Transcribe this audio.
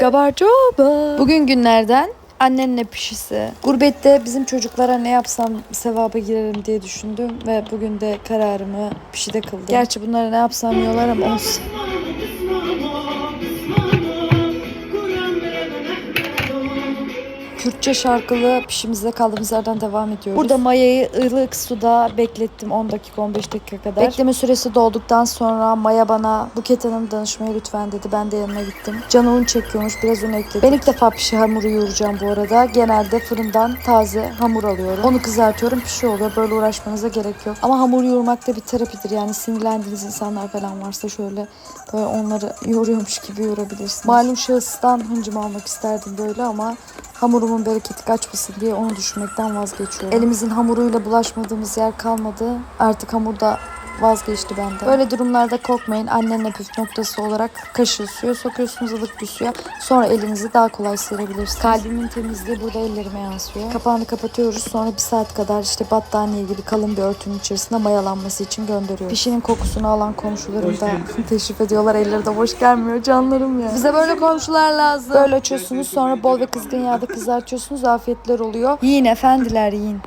Gabarcoba. Bugün günlerden annenle pişisi. Gurbette bizim çocuklara ne yapsam sevaba girerim diye düşündüm ve bugün de kararımı pişide kıldım. Gerçi bunlara ne yapsam yiyorlar ama olsun. Kürtçe şarkılı pişimizde kaldığımız yerden devam ediyoruz. Burada mayayı ılık suda beklettim 10 dakika 15 dakika kadar. Bekleme süresi dolduktan sonra Maya bana Buket Hanım danışmaya lütfen dedi. Ben de yanına gittim. Canı un çekiyormuş biraz un ekledim. Ben ilk defa pişi hamuru yoğuracağım bu arada. Genelde fırından taze hamur alıyorum. Onu kızartıyorum pişiyor oluyor. Böyle uğraşmanıza gerek yok. Ama hamur yoğurmak da bir terapidir. Yani sinirlendiğiniz insanlar falan varsa şöyle böyle onları yoğuruyormuş gibi yoğurabilirsiniz. Malum şahıstan hıncım almak isterdim böyle ama hamurumun bereketi kaçmasın diye onu düşünmekten vazgeçiyorum. Elimizin hamuruyla bulaşmadığımız yer kalmadı. Artık hamurda vazgeçti bende. Böyle durumlarda korkmayın. Annenle püf noktası olarak kaşığı suya sokuyorsunuz ılık bir suya. Sonra elinizi daha kolay sıyırabilirsiniz. Kalbimin temizliği burada ellerime yansıyor. Kapağını kapatıyoruz. Sonra bir saat kadar işte battaniye gibi kalın bir örtünün içerisinde mayalanması için gönderiyoruz. Pişinin kokusunu alan komşularım da teşrif ediyorlar. Elleri de boş gelmiyor canlarım ya. Bize böyle komşular lazım. Böyle açıyorsunuz sonra bol ve kızgın yağda kızartıyorsunuz. Afiyetler oluyor. Yiyin efendiler yiyin.